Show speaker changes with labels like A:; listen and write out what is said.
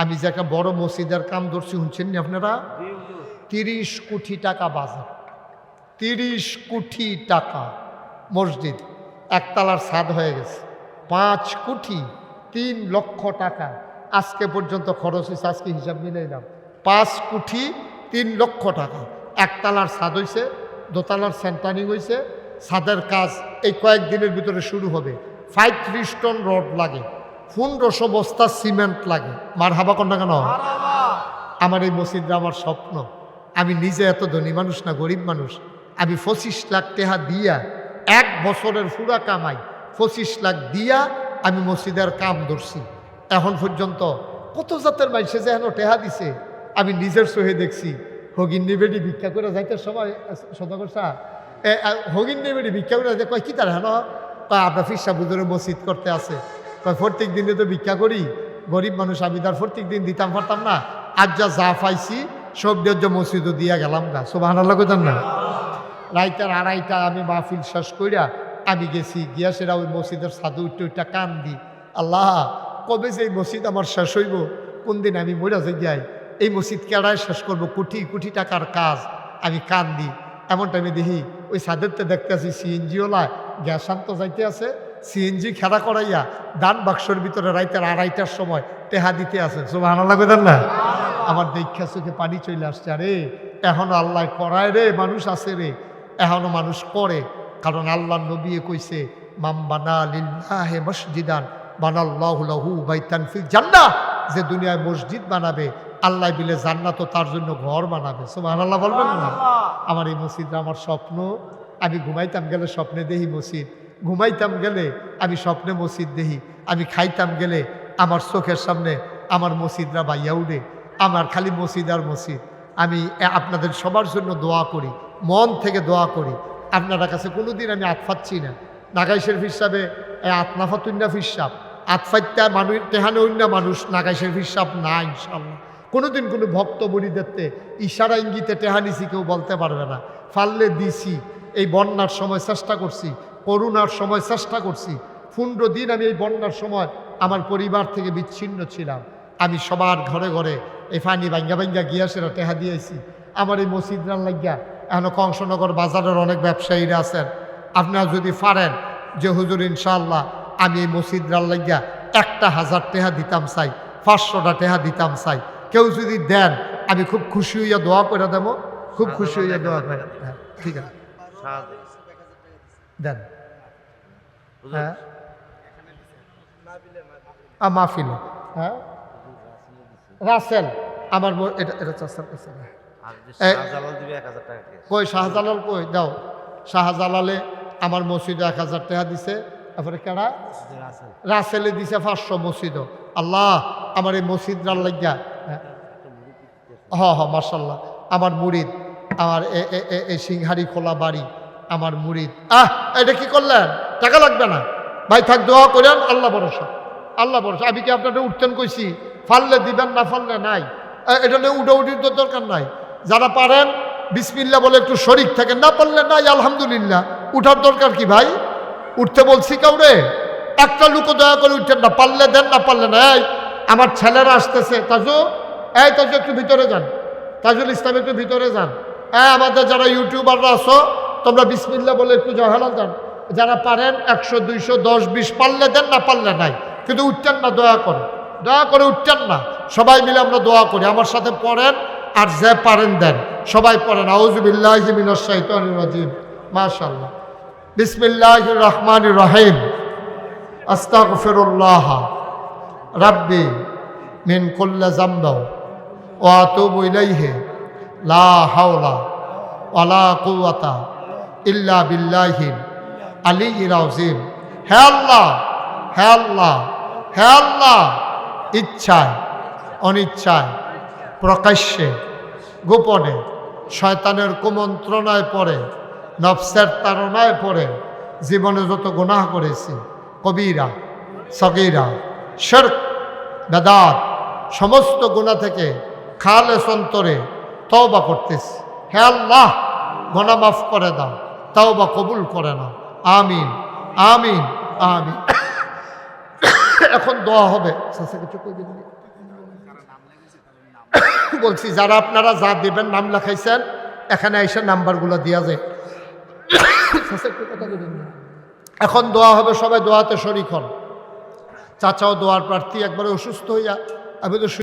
A: আমি যে একটা বড় মসজিদের কাম ধরছি শুনছেন নি আপনারা? তিরিশ কোটি টাকা বাজার। তিরিশ কোটি টাকা মসজিদ। একতলার ছাদ হয়ে গেছে। পাঁচ কোটি তিন লক্ষ টাকা। আজকে পর্যন্ত খরচ হয়েছে আজকে হিসাব মিলাইলাম পাঁচ কোটি তিন লক্ষ টাকা। একতলার ছাদ হয়েছে দোতলার সেন্টারিং হয়েছে ছাদের কাজ এই কয়েকদিনের ভিতরে শুরু হবে। ফাইভ ত্রিশ টন রড লাগে। পনেরোশো বস্তা সিমেন্ট লাগে। মার হাবা কন্যা কেন? আমার এই মসজিদটা আমার স্বপ্ন। আমি নিজে এত ধনী মানুষ না, গরিব মানুষ। আমি পঁচিশ লাখ টেহা দিয়া এক বছরের ফুরা কামাই, পঁচিশ লাখ দিয়া আমি মসজিদের কাম ধরছি। এখন পর্যন্ত কত জাতের মানুষে যে হেন টেহা দিছে? আমি নিজের সহে দেখছি, হগিন নিবেডি ভিক্ষা করে যাইতে সময় সদাগর শাহ হগিন নিবেডি ভিক্ষা করে যাইতে কয়, কি তার হেন? কয় আপনার বুধুরে মসজিদ করতে আছে। কয় প্রত্যেক দিনে তো ভিক্ষা করি, গরিব মানুষ আমি তার প্রত্যেক দিন দিতাম, পারতাম না। আজ যা যা পাইছি, সব দিয়ে মসজিদও দিয়া গেলাম গা। সব আনার লাগো না। রাইতার আড়াইটা আমি মাহফিল শেষ কইরা আমি গেছি, গিয়া সেটা ওই মসজিদের সাধু উঠতে উঠটা কান দি আল্লাহ, কবে যে মসজিদ আমার শেষ হইব? কোন দিন আমি মরা যে যাই এই মসজিদ কেড়ায় শেষ করব? কোটি কোটি টাকার কাজ। আমি কান দিই। এমন টাইমে দেখি ওই সাদেরতে দেখতে আছি সিএনজিওলা গ্যাস আনতে যাইতে আছে। সিএনজি খেলা করাইয়া দান বাক্সর ভিতরে রাইতের আড়াইটার সময় টেহা দিতে আছে সব আনা লাগবে না? আমার দীক্ষা চোখে পানি চলে আসছে। আরে এখনও আল্লাহ করায় রে মানুষ আছে রে। এখনও মানুষ করে। কারণ আল্লাহ নবী কইছে মাম বানা লিল্লাহে মসজিদান বানাল্লাহু লাহু বাইতান ফিল জান্নাহ। যে দুনিয়ায় মসজিদ বানাবে আল্লাহ বিলে জান্নাত তার জন্য ঘর বানাবে। সুবহানাল্লাহ বলবেন না? আমার এই মসজিদটা আমার স্বপ্ন। আমি ঘুমাইতাম গেলে স্বপ্নে দেহি মসজিদ। ঘুমাইতাম গেলে আমি স্বপ্নে মসজিদ দেহি আমি খাইতাম গেলে আমার চোখের সামনে আমার মসজিদরা বাইয়া উঠে, আমার খালি মসজিদ আর মসজিদ। আমি আপনাদের সবার জন্য দোয়া করি, মন থেকে দোয়া করি। আপনার কাছে কোনোদিন আমি আতফাচ্ছি না। নাগাই শরীফ হিসাবে আতনাফাতুন্না ফিসাব আতফাইত্যা মানুষ তেহানে অন্য মানুষ নাগাই শরীফ হিসাব না ইনশাল্লাহ কোনোদিন কোনো ভক্ত বলিদেরতে ইশারা ইঙ্গিতে টেহানিছি কেউ বলতে পারবে না। ফাললে দিছি, এই বন্যার সময় চেষ্টা করছি করুণার সময় চেষ্টা করছি। পনেরো দিন আমি এই বন্যার সময় আমার পরিবার থেকে বিচ্ছিন্ন ছিলাম। আমি সবার ঘরে ঘরে এই ফানি ভাঙ্গা ভাঙ্গা গিয়া সেটা টেহা দিয়েছি। আমার এই মসজিদরার লাগিয়া এখনও কংসনগর বাজারের অনেক ব্যবসায়ীরা আছেন। আপনারা যদি পারেন যে হুজুর ইনশাল্লাহ আমি এই মসজিদরার লাগিয়া একটা হাজার টেহা দিতাম চাই পাঁচশোটা টেহা দিতাম চাই। কেউ যদি দেন আমি খুব খুশি হইয়া দোয়া করে দেবো। খুব খুশি হইয়া দোয়া করে হ্যাঁ ঠিক আছে। দেন। হ্যাঁ। হ্যাঁ। রাসেল আমার ম- এটা এটা চাচার কাছে। কই শাহজালাল কই? দাও। শাহজালালে আমার মসজিদে এক হাজার টাকা দিছে। তারপরে কেডা? রাসেলে। দিছে পাঁচশো মসজিদ আল্লাহ আমার এই মসজিদরার লাগিয়া। হ্যাঁ। হ হ মার্শাল্লাহ আমার মুরিদ আমার এ- এ- এ- এই সিংহারি খোলা বাড়ি। আমার মুরিদ। আহ এটা কি করলেন? টাকা লাগবে না। ভাই, থাক, দোয়া করেন, আল্লাহ ভরসা। আল্লাহ ভরসা। আমি কি আপনাদের উঠতেন কইছি, ফাললে দিবেন না, ফাললে নাই। এটা নিয়ে উঠে উঠির তো দরকার নাই। যারা পারেন বিসমিল্লা বলে একটু শরিক থাকেন। না পারলে নাই, আলহামদুলিল্লাহ। উঠার দরকার কি ভাই? উঠতে বলছি কাউরে? একটা লুকো দয়া করে উঠছেন না। পারলে দেন না, পারলে না। এই, আমার ছেলেরা আসতেছে। তাজু, এই তাজু, একটু ভিতরে যান। তাজুল ইসলাম, একটু ভিতরে যান। হ্যাঁ আমাদের যারা ইউটিউবাররা আসো তোমরা বিসমিল্লা বলে একটু জহালা যান। যারা পারেন একশো, দুইশো, দশ, বিশ, পারলে দেন, না পারলে নাই। কিন্তু উঠতেন না, দয়া করে। দয়া করে উঠতেন না। সবাই মিলে আমরা দোয়া করি। আমার সাথে পড়েন আর যে পারেন দেন। সবাই পড়েন। আউজুবিল্লাহ রাজিম। মাশাল্লাহ বিসমিল্লাহ রহমান রহিম। আস্তাগফিরুল্লাহ। রাব্বি মিন কুল্লা জাম্বা ও আতুবু ইলাইহি। লা হাওলা ওয়ালা কুওয়াতা ইল্লা বিল্লাহিল আলিয়্যিল আযীম হে আল্লাহ হে আল্লাহ হে আল্লাহ, ইচ্ছায়, অনিচ্ছায়, প্রকাশ্যে, গোপনে, শয়তানের কুমন্ত্রণায় পড়ে, নফসের তাড়নায় পড়ে, জীবনে যত গুনাহ করেছি, কবিরা, সগিরা, শেরক, বেদাত, সমস্ত গুণা থেকে খালে সন্তরে তওবা করতেছি। হে আল্লাহ গোনা মাফ করে দাও, তওবা কবুল করে না আমিন আমিন আমিন। এখন দোয়া হবে। বলছি, যারা আপনারা যা দেবেন, নাম লেখাইছেন, এখানে এসে নাম্বারগুলো দেওয়া যায়। এখন দোয়া হবে, সবাই দোয়াতে শরিক হন। চাচাও দোয়ার প্রার্থী, একবারে অসুস্থ হইয়া, আমি তো